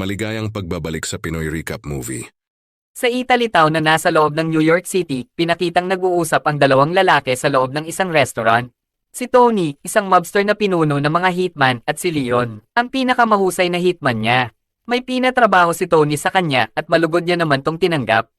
Maligayang pagbabalik sa Pinoy Recap Movie. Sa Italy town na nasa loob ng New York City, pinakitang nag-uusap ang dalawang lalaki sa loob ng isang restaurant. Si Tony, isang mobster na pinuno ng mga hitman, at si Leon, ang pinakamahusay na hitman niya. May pinatrabaho si Tony sa kanya at malugod niya naman tong tinanggap.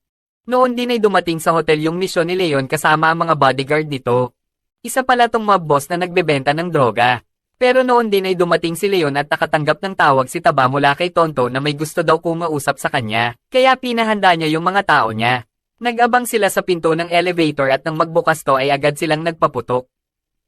Noon din ay dumating sa hotel yung misyon ni Leon kasama ang mga bodyguard nito. Isa pala tong mob boss na nagbebenta ng droga. Pero noon din ay dumating si Leon at nakatanggap ng tawag si Taba mula kay Tonto na may gusto daw kumausap sa kanya. Kaya pinahanda niya yung mga tao niya. Nag-abang sila sa pinto ng elevator at nang magbukas to ay agad silang nagpaputok.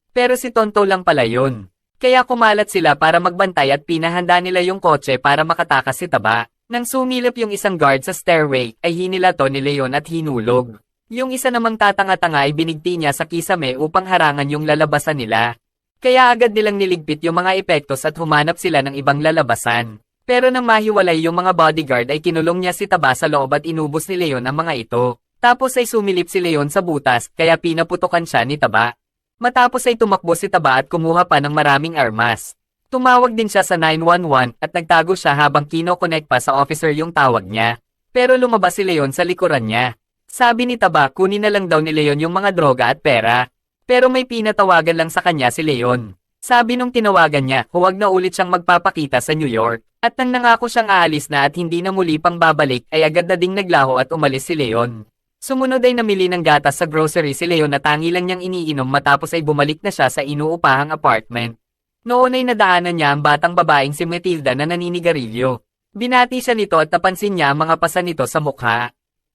Pero si Tonto lang pala yun. Kaya kumalat sila para magbantay at pinahanda nila yung kotse para makatakas si Taba. Nang sumilip yung isang guard sa stairway, ay hinilato ni Leon at hinulog. Yung isa namang tatanga-tanga ay binigti niya sa kisame upang harangan yung lalabasan nila. Kaya agad nilang niligpit yung mga epektos at humanap sila ng ibang lalabasan. Pero nang mahiwalay yung mga bodyguard ay kinulong niya si Taba sa loob at inubos ni Leon ang mga ito. Tapos ay sumilip si Leon sa butas kaya pinaputokan siya ni Taba. Matapos ay tumakbo si Taba at kumuha pa ng maraming armas. Tumawag din siya sa 911 at nagtago siya habang kino-connect pa sa officer yung tawag niya. Pero lumabas si Leon sa likuran niya. Sabi ni Taba kunin na lang daw ni Leon yung mga droga at pera. Pero may pinatawagan lang sa kanya si Leon. Sabi nung tinawagan niya, huwag na ulit siyang magpapakita sa New York. At nang nangako siyang aalis na at hindi na muli pang babalik ay agad na ding naglaho at umalis si Leon. Sumunod ay namili ng gatas sa grocery si Leon na tangi lang niyang iniinom matapos ay bumalik na siya sa inuupahang apartment. Noon ay nadaanan niya ang batang babaeng si Matilda na naninigarilyo. Binati siya nito at napansin niya ang mga pasa nito sa mukha.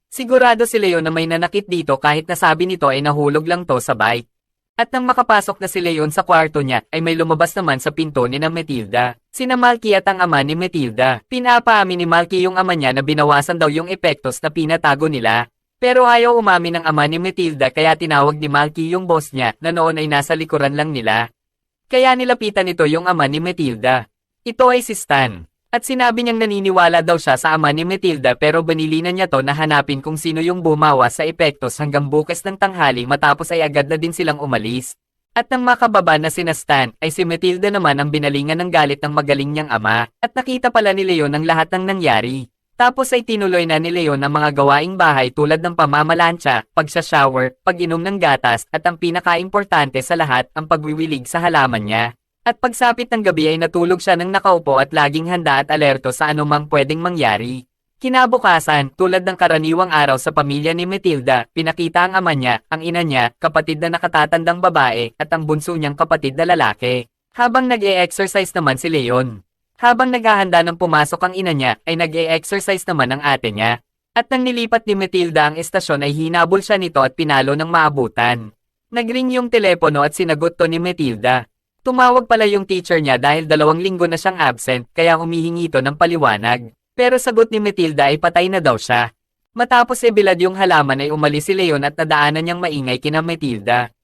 Sigurado si Leon na may nanakit dito kahit nasabi nito ay nahulog lang to sa bike. At nang makapasok na si Leon sa kwarto niya, ay may lumabas naman sa pinto ni na Matilda. Sina Malky at ang ama ni Matilda. Pinapaamin ni Malky yung ama niya na binawasan daw yung epektos na pinatago nila. Pero ayaw umamin ng ama ni Matilda kaya tinawag ni Malky yung boss niya na noon ay nasa likuran lang nila. Kaya nilapitan nito yung ama ni Matilda. Ito ay si Stan. At sinabi niyang naniniwala daw siya sa ama ni Matilda pero banilinan niya to na hanapin kung sino yung bumawa sa epektos hanggang bukas ng tanghali matapos ay agad na din silang umalis. At nang makababa na sina Stan, ay si Matilda naman ang binalingan ng galit ng magaling niyang ama, at nakita pala ni Leon ang lahat ng nangyari. Tapos ay tinuloy na ni Leon ang mga gawaing bahay tulad ng pamamalansya, pagsashower, pag-inom ng gatas, at ang pinaka-importante sa lahat, ang pagwiwilig sa halaman niya. At pagsapit ng gabi ay natulog siya ng nakaupo at laging handa at alerto sa anumang pwedeng mangyari. Kinabukasan, tulad ng karaniwang araw sa pamilya ni Matilda, pinakita ang ama niya, ang ina niya, kapatid na nakatatandang babae, at ang bunso niyang kapatid na lalaki. Habang nag-e-exercise naman si Leon. Habang naghahanda ng pumasok ang ina niya, ay nag-e-exercise naman ang ate niya. At nang nilipat ni Matilda ang estasyon ay hinabol siya nito at pinalo ng maabutan. Nagring yung telepono at sinagot to ni Matilda. Tumawag pala yung teacher niya dahil dalawang linggo na siyang absent kaya humihingi ito ng paliwanag. Pero sagot ni Matilda ay patay na daw siya. Matapos e bilad yung halaman ay umalis si Leon at nadaanan niyang maingay kina Matilda.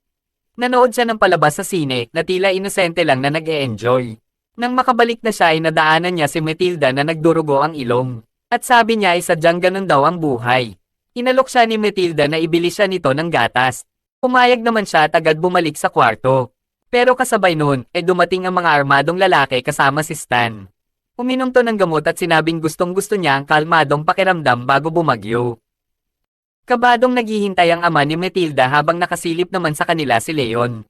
Nanood siya ng palabas sa sine na tila inosente lang na nag-e-enjoy. Nang makabalik na siya ay nadaanan niya si Matilda na nagdurugo ang ilong. At sabi niya ay sadyang ganun daw ang buhay. Inalok siya ni Matilda na ibili siya nito ng gatas. Pumayag naman siya at agad bumalik sa kwarto. Pero kasabay noon, ay dumating ang mga armadong lalaki kasama si Stan. Uminom to ng gamot at sinabing gustong gusto niya ang kalmadong pakiramdam bago bumagyo. Kabadong naghihintay ang ama ni Matilda habang nakasilip naman sa kanila si Leon.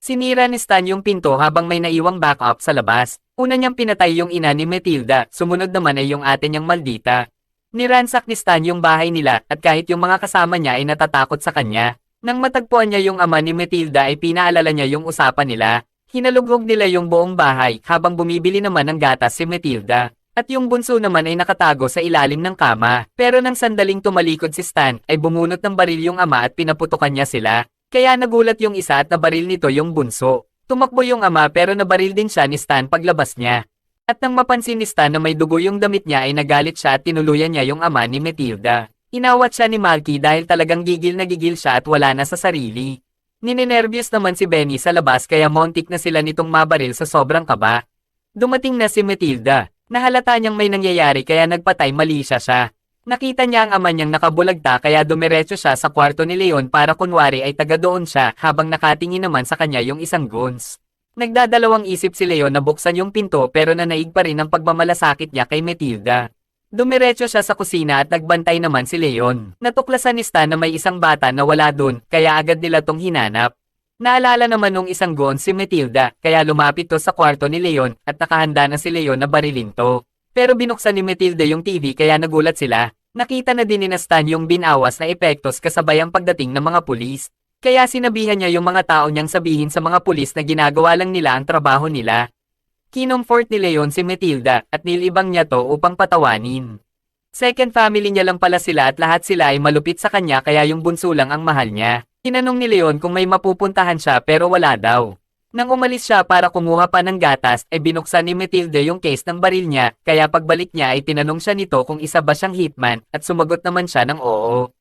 Sinira ni Stan yung pinto habang may naiwang backup sa labas. Una niyang pinatay yung ina ni Matilda, sumunod naman ay yung ate niyang maldita. Niransak ni Stan yung bahay nila at kahit yung mga kasama niya ay natatakot sa kanya. Nang matagpuan niya yung ama ni Matilda ay pinaalala niya yung usapan nila. Hinalugog nila yung buong bahay habang bumibili naman ng gatas si Matilda. At yung bunso naman ay nakatago sa ilalim ng kama. Pero nang sandaling tumalikod si Stan ay bumunot ng baril yung ama at pinaputukan niya sila. Kaya nagulat yung isa at nabaril nito yung bunso. Tumakbo yung ama pero nabaril din siya ni Stan paglabas niya. At nang mapansin ni Stan na may dugo yung damit niya ay nagalit siya at tinuluyan niya yung ama ni Matilda. Inawat siya ni Malky dahil talagang gigil na gigil siya at wala na sa sarili. Ninenervyos naman si Benny sa labas kaya montik na sila nitong mabaril sa sobrang kaba. Dumating na si Matilda. Nahalata niyang may nangyayari kaya nagpatay mali siya siya. Nakita niya ang ama niyang nakabulagta kaya dumiretso siya sa kwarto ni Leon para kunwari ay taga doon siya habang nakatingin naman sa kanya yung isang goons. Nagdadalawang isip si Leon na buksan yung pinto pero nanaig pa rin ang pagmamalasakit niya kay Matilda. Dumiretso siya sa kusina at nagbantay naman si Leon. Natuklasan ni Stan na may isang bata na wala dun, kaya agad nila tong hinanap. Naalala naman nung isang goon si Matilda, kaya lumapit to sa kwarto ni Leon at nakahanda na si Leon na barilin to. Pero binuksan ni Matilda yung TV kaya nagulat sila. Nakita na din ni Stan yung binawas na epektos kasabay ang pagdating ng mga pulis. Kaya sinabihan niya yung mga tao niyang sabihin sa mga pulis na ginagawa lang nila ang trabaho nila. Kinomfort ni Leon si Matilda at nilibang niya to upang patawanin. Second family niya lang pala sila at lahat sila ay malupit sa kanya kaya yung bunso lang ang mahal niya. Tinanong ni Leon kung may mapupuntahan siya pero wala daw. Nang umalis siya para kumuha pa ng gatas, ay binuksan ni Matilde yung case ng baril niya, kaya pagbalik niya ay tinanong siya nito kung isa ba siyang hitman, at sumagot naman siya ng oo.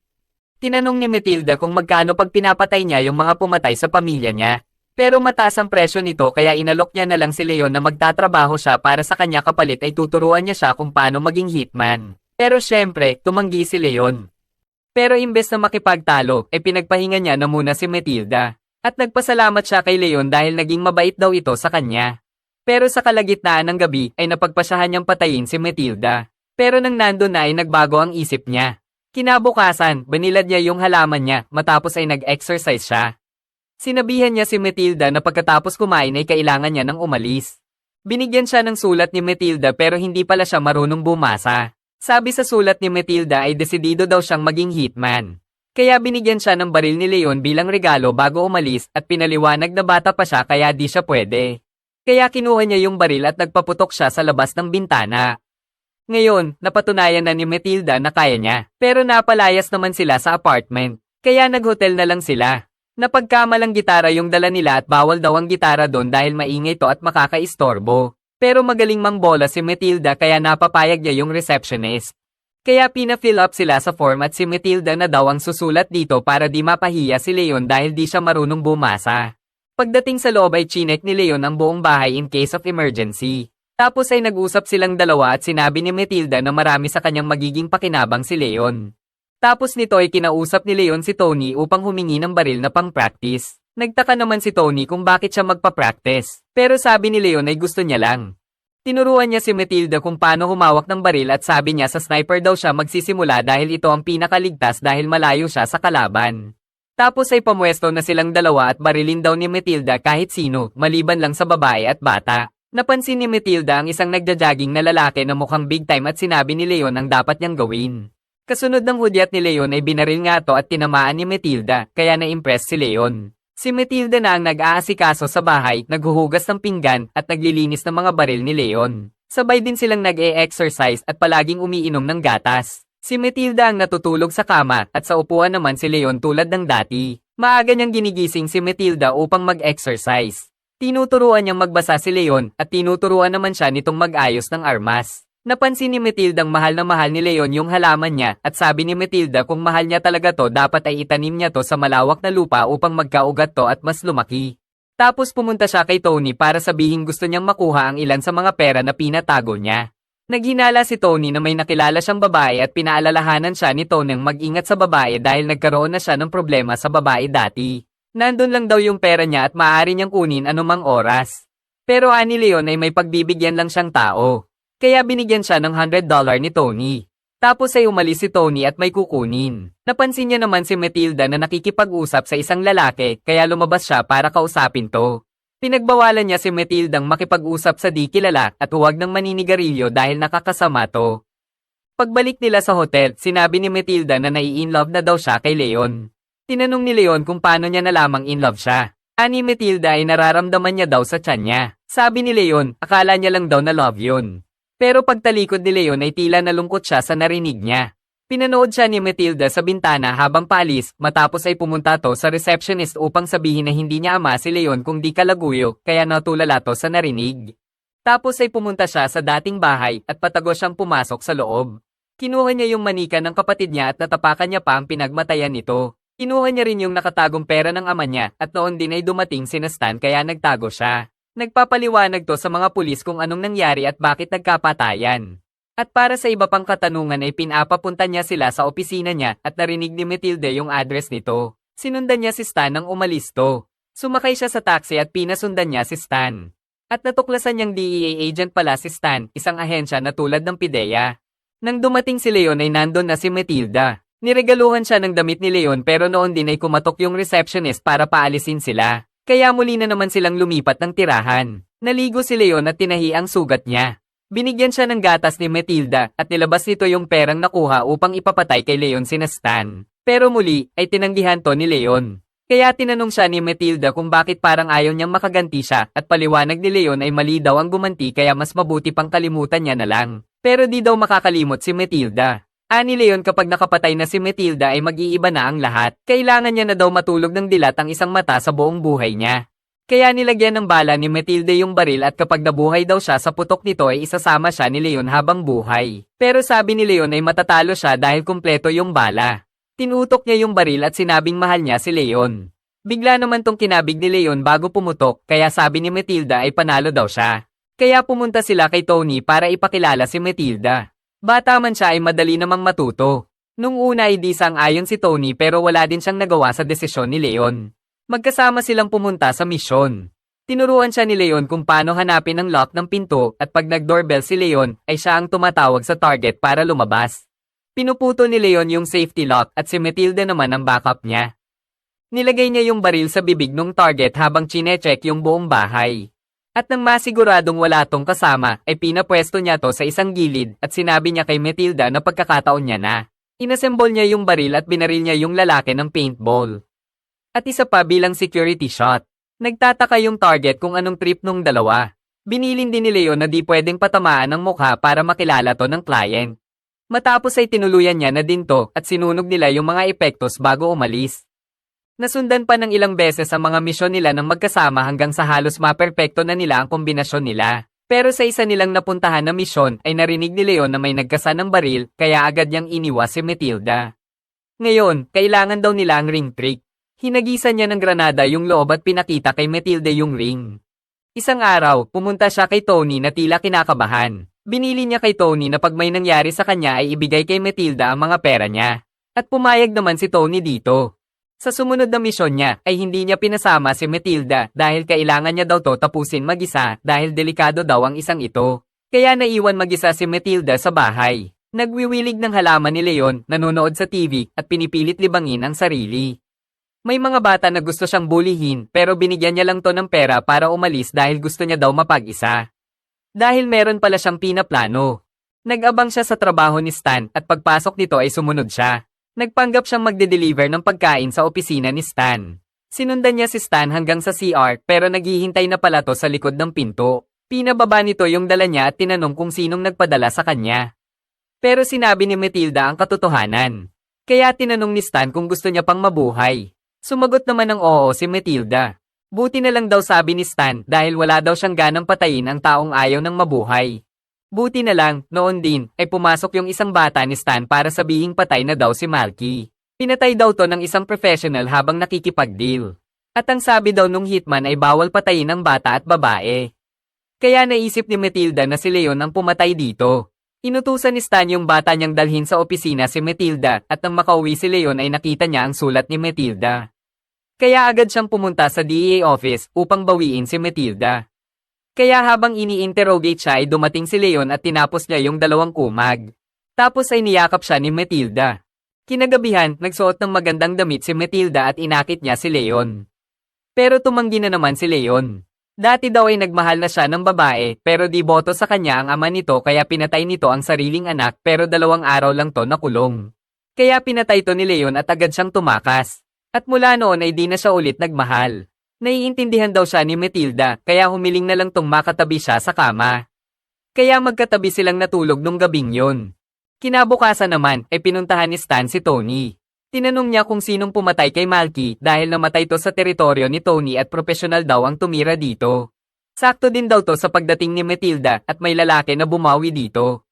Tinanong ni Matilda kung magkano pag pinapatay niya yung mga pumatay sa pamilya niya. Pero mataas ang presyo nito kaya inalok niya na lang si Leon na magtatrabaho siya para sa kanya kapalit ay tuturuan niya siya kung paano maging hitman. Pero syempre, tumanggi si Leon. Pero imbes na makipagtalo, ay pinagpahinga niya na muna si Matilda. At nagpasalamat siya kay Leon dahil naging mabait daw ito sa kanya. Pero sa kalagitnaan ng gabi ay napagpasyahan niyang patayin si Matilda. Pero nang nando na ay nagbago ang isip niya. Kinabukasan, banilad niya yung halaman niya matapos ay nag-exercise siya. Sinabihan niya si Matilda na pagkatapos kumain ay kailangan niya ng umalis. Binigyan siya ng sulat ni Matilda pero hindi pala siya marunong bumasa. Sabi sa sulat ni Matilda ay desidido daw siyang maging hitman. Kaya binigyan siya ng baril ni Leon bilang regalo bago umalis at pinaliwanag na bata pa siya kaya di siya pwede. Kaya kinuha niya yung baril at nagpaputok siya sa labas ng bintana. Ngayon, napatunayan na ni Matilda na kaya niya, pero napalayas naman sila sa apartment. Kaya naghotel na lang sila. Napagkamalang gitara yung dala nila at bawal daw ang gitara doon dahil maingay to at makakaistorbo. Pero magaling mangbola si Matilda kaya napapayag niya yung receptionist. Kaya pina-fill up sila sa form at si Matilda na daw ang susulat dito para di mapahiya si Leon dahil di siya marunong bumasa. Pagdating sa loob ay chinek ni Leon ang buong bahay in case of emergency. Tapos ay nag-usap silang dalawa at sinabi ni Matilda na marami sa kanyang magiging pakinabang si Leon. Tapos nito ay kinausap ni Leon si Tony upang humingi ng baril na pang-practice. Nagtaka naman si Tony kung bakit siya magpa-practice. Pero sabi ni Leon ay gusto niya lang. Tinuruan niya si Matilda kung paano humawak ng baril at sabi niya sa sniper daw siya magsisimula dahil ito ang pinakaligtas dahil malayo siya sa kalaban. Tapos ay pamwesto na silang dalawa at barilin daw ni Matilda kahit sino, maliban lang sa babae at bata. Napansin ni Matilda ang isang nagja-jogging na lalaki na mukhang big time at sinabi ni Leon ang dapat niyang gawin. Kasunod ng hudyat ni Leon ay binaril nga to at tinamaan ni Matilda, kaya na-impress si Leon. Si Matilda na ang nag-aasikaso sa bahay, naghuhugas ng pinggan at naglilinis ng mga baril ni Leon. Sabay din silang nag-e-exercise at palaging umiinom ng gatas. Si Matilda ang natutulog sa kama at sa upuan naman si Leon tulad ng dati. Maaga niyang ginigising si Matilda upang mag-exercise. Tinuturuan niyang magbasa si Leon at tinuturuan naman siya nitong mag-ayos ng armas. Napansin ni Matildang mahal na mahal ni Leon yung halaman niya at sabi ni Matilda kung mahal niya talaga to dapat ay itanim niya to sa malawak na lupa upang magkaugat to at mas lumaki. Tapos pumunta siya kay Tony para sabihin gusto niyang makuha ang ilan sa mga pera na pinatago niya. Naghinala si Tony na may nakilala siyang babae at pinaalalahanan siya ni Tony ng mag-ingat sa babae dahil nagkaroon na siya ng problema sa babae dati. Nandun lang daw yung pera niya at maaari niyang kunin anumang oras. Pero ani Leon ay may pagbibigyan lang siyang tao. Kaya binigyan siya ng $100 ni Tony. Tapos ay umalis si Tony at may kukunin. Napansin niya naman si Matilda na nakikipag-usap sa isang lalaki kaya lumabas siya para kausapin to. Pinagbawalan niya si Matildang makipag-usap sa di kilala at huwag ng maninigarilyo dahil nakakasama to. Pagbalik nila sa hotel, sinabi ni Matilda na nai-inlove na daw siya kay Leon. Tinanong ni Leon kung paano niya nalamang in love siya. Ani Matilda ay nararamdaman niya daw sa tiyan niya. Sabi ni Leon, akala niya lang daw na love yun. Pero pagtalikod ni Leon ay tila nalungkot siya sa narinig niya. Pinanood siya ni Matilda sa bintana habang palis matapos ay pumunta to sa receptionist upang sabihin na hindi niya ama si Leon kung di kalaguyo kaya natulala to sa narinig. Tapos ay pumunta siya sa dating bahay at patago siyang pumasok sa loob. Kinuha niya yung manika ng kapatid niya at natapakan niya pa ang pinagmatayan nito. Kinuha niya rin yung nakatagong pera ng ama niya at noon din ay dumating si Stan kaya nagtago siya. Nagpapaliwanag to sa mga pulis kung anong nangyari at bakit nagkapatayan. At para sa iba pang katanungan ay pinapapunta niya sila sa opisina niya at narinig ni Matilde yung address nito. Sinundan niya si Stan nang umalis to. Sumakay siya sa taxi at pinasundan niya si Stan. At natuklasan niyang DEA agent pala si Stan, isang ahensya na tulad ng PIDEA. Nang dumating si Leon ay nandun na si Matilda. Niregaluhan siya ng damit ni Leon pero noon din ay kumatok yung receptionist para paalisin sila. Kaya muli na naman silang lumipat ng tirahan. Naligo si Leon at tinahi ang sugat niya. Binigyan siya ng gatas ni Matilda at nilabas nito yung perang nakuha upang ipapatay kay Leon sina Stan. Pero muli ay tinanggihan to ni Leon. Kaya tinanong siya ni Matilda kung bakit parang ayaw niyang makaganti siya at paliwanag ni Leon ay mali daw ang gumanti kaya mas mabuti pang kalimutan niya na lang. Pero di daw makakalimot si Matilda. Ani Leon kapag nakapatay na si Matilda ay mag-iiba na ang lahat. Kailangan niya na daw matulog ng dilat ang isang mata sa buong buhay niya. Kaya nilagyan ng bala ni Matilde yung baril at kapag nabuhay daw siya sa putok nito ay isasama siya ni Leon habang buhay. Pero sabi ni Leon ay matatalo siya dahil kumpleto yung bala. Tinutok niya yung baril at sinabing mahal niya si Leon. Bigla naman tong kinabig ni Leon bago pumutok kaya sabi ni Matilda ay panalo daw siya. Kaya pumunta sila kay Tony para ipakilala si Matilda. Bata man siya ay madali namang matuto. Nung una ay di sang-ayon si Tony pero wala din siyang nagawa sa desisyon ni Leon. Magkasama silang pumunta sa misyon. Tinuruan siya ni Leon kung paano hanapin ang lock ng pinto at pag nag-doorbell si Leon ay siya ang tumatawag sa target para lumabas. Pinuputo ni Leon yung safety lock at si Matilda naman ang backup niya. Nilagay niya yung baril sa bibig ng target habang chinecheck yung buong bahay. At nang masiguradong wala tong kasama, ay pinapwesto niya to sa isang gilid at sinabi niya kay Matilda na pagkakataon niya na. Inassemble niya yung baril at binaril niya yung lalaki ng paintball. At isa pa bilang security shot. Nagtataka yung target kung anong trip nung dalawa. Binilin din ni Leo na di pwedeng patamaan ng mukha para makilala to ng client. Matapos ay tinuluyan niya na din to at sinunog nila yung mga epektos bago umalis. Nasundan pa ng ilang beses ang mga misyon nila ng magkasama hanggang sa halos maperpekto na nila ang kombinasyon nila. Pero sa isa nilang napuntahan na misyon ay narinig ni Leon na may nagkasa ng baril kaya agad niyang iniwas si Matilda. Ngayon, kailangan daw nila ang ring trick. Hinagisan niya ng granada yung loob at pinakita kay Matilda yung ring. Isang araw, pumunta siya kay Tony na tila kinakabahan. Binili niya kay Tony na pag may nangyari sa kanya ay ibigay kay Matilda ang mga pera niya. At pumayag naman si Tony dito. Sa sumunod na misyon niya ay hindi niya pinasama si Matilda dahil kailangan niya daw to tapusin mag-isa dahil delikado daw ang isang ito. Kaya naiwan mag-isa si Matilda sa bahay. Nagwiwilig ng halaman ni Leon, nanonood sa TV at pinipilit libangin ang sarili. May mga bata na gusto siyang bulihin pero binigyan niya lang to ng pera para umalis dahil gusto niya daw mapag-isa. Dahil meron pala siyang pinaplano. Nag-abang siya sa trabaho ni Stan at pagpasok nito ay sumunod siya. Nagpanggap siyang magde-deliver ng pagkain sa opisina ni Stan. Sinundan niya si Stan hanggang sa CR pero naghihintay na pala to sa likod ng pinto. Pinababa nito yung dala niya at tinanong kung sinong nagpadala sa kanya. Pero sinabi ni Matilda ang katotohanan. Kaya tinanong ni Stan kung gusto niya pang mabuhay. Sumagot naman ng oo si Matilda. Buti na lang daw sabi ni Stan dahil wala daw siyang ganang patayin ang taong ayaw ng mabuhay. Buti na lang, noon din, ay pumasok yung isang bata ni Stan para sabihing patay na daw si Malky. Pinatay daw to ng isang professional habang nakikipag-deal. At ang sabi daw nung hitman ay bawal patayin ng bata at babae. Kaya naisip ni Matilda na si Leon ang pumatay dito. Inutusan ni Stan yung bata niyang dalhin sa opisina si Matilda at nang makauwi si Leon ay nakita niya ang sulat ni Matilda. Kaya agad siyang pumunta sa DEA office upang bawiin si Matilda. Kaya habang ini-interrogate siya ay dumating si Leon at tinapos niya yung dalawang kumag. Tapos ay niyakap siya ni Matilda. Kinagabihan, nagsuot ng magandang damit si Matilda at inakit niya si Leon. Pero tumanggi na naman si Leon. Dati daw ay nagmahal na siya ng babae pero di boto sa kanya ang ama nito kaya pinatay nito ang sariling anak pero dalawang araw lang to nakulong. Kaya pinatay to ni Leon at agad siyang tumakas. At mula noon ay di na siya ulit nagmahal. Naiintindihan daw siya ni Matilda kaya humiling na lang tong makatabi siya sa kama. Kaya magkatabi silang natulog nung gabing yun. Kinabukasan naman ay pinuntahan ni Stan si Tony. Tinanong niya kung sinong pumatay kay Malky dahil namatay to sa teritoryo ni Tony at profesional daw ang tumira dito. Sakto din daw to sa pagdating ni Matilda at may lalaki na bumawi dito.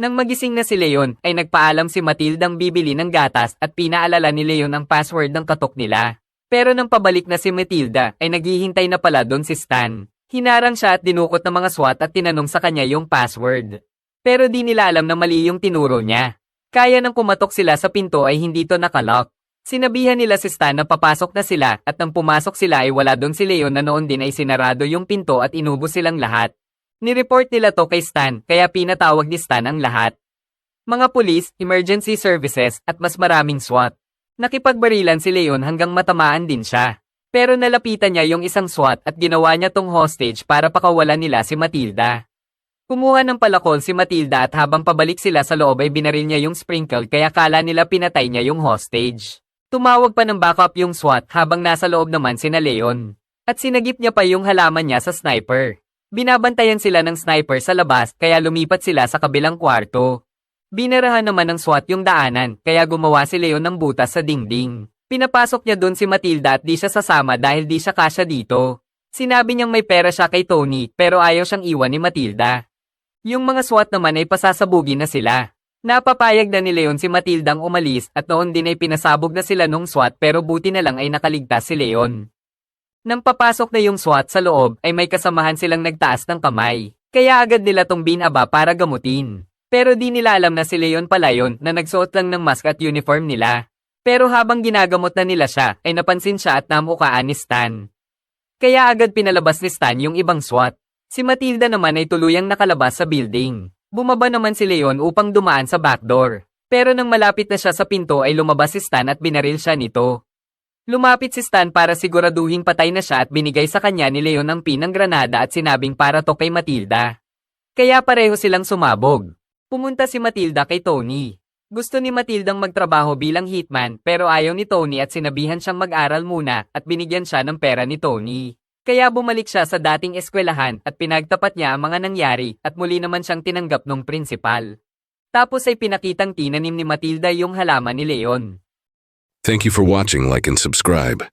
Nang magising na si Leon ay nagpaalam si Matildang bibili ng gatas at pinaalala ni Leon ang password ng katok nila. Pero nang pabalik na si Matilda ay naghihintay na pala doon si Stan. Hinarang siya at dinukot ng mga SWAT at tinanong sa kanya yung password. Pero di nila alam na mali yung tinuro niya. Kaya nang kumatok sila sa pinto ay hindi to nakalock. Sinabihan nila si Stan na papasok na sila at nang pumasok sila ay wala doon si Leon na noon din ay sinarado yung pinto at inubos silang lahat. Nireport nila to kay Stan kaya pinatawag ni Stan ang lahat. Mga pulis, emergency services at mas maraming SWAT. Nakipagbarilan si Leon hanggang matamaan din siya. Pero nalapitan niya yung isang SWAT at ginawa niya tong hostage para pakawalan nila si Matilda. Kumuha ng palakol si Matilda at habang pabalik sila sa loob ay binaril niya yung sprinkle kaya kala nila pinatay niya yung hostage. Tumawag pa ng backup yung SWAT habang nasa loob naman sina Leon. At sinagip niya pa yung halaman niya sa sniper. Binabantayan sila ng sniper sa labas kaya lumipat sila sa kabilang kwarto. Binarahan naman ng SWAT yung daanan kaya gumawa si Leon ng butas sa dingding. Pinapasok niya doon si Matilda at di siya sasama dahil di siya kasya dito. Sinabi niyang may pera siya kay Tony pero ayaw siyang iwan ni Matilda. Yung mga SWAT naman ay pasasabugin na sila. Napapayag na ni Leon si Matildang umalis at noon din ay pinasabog na sila nung SWAT pero buti na lang ay nakaligtas si Leon. Nang papasok na yung SWAT sa loob ay may kasamahan silang nagtaas ng kamay. Kaya agad nila tong binaba para gamutin. Pero di nila alam na si Leon pala yun na nagsuot lang ng mask at uniform nila. Pero habang ginagamot na nila siya ay napansin siya at namukaan ni Stan. Kaya agad pinalabas ni Stan yung ibang SWAT. Si Matilda naman ay tuluyang nakalabas sa building. Bumaba naman si Leon upang dumaan sa backdoor. Pero nang malapit na siya sa pinto ay lumabas si Stan at binaril siya nito. Lumapit si Stan para siguraduhin patay na siya at binigay sa kanya ni Leon ang pinang granada at sinabing para to kay Matilda. Kaya pareho silang sumabog. Pumunta si Matilda kay Tony. Gusto ni Matildang magtrabaho bilang hitman pero ayaw ni Tony at sinabihan siyang mag-aral muna at binigyan siya ng pera ni Tony. Kaya bumalik siya sa dating eskwelahan at pinagtapat niya ang mga nangyari at muli naman siyang tinanggap ng prinsipal. Tapos ay pinakitang tinanim ni Matilda yung halaman ni Leon. Thank you for watching, like and subscribe.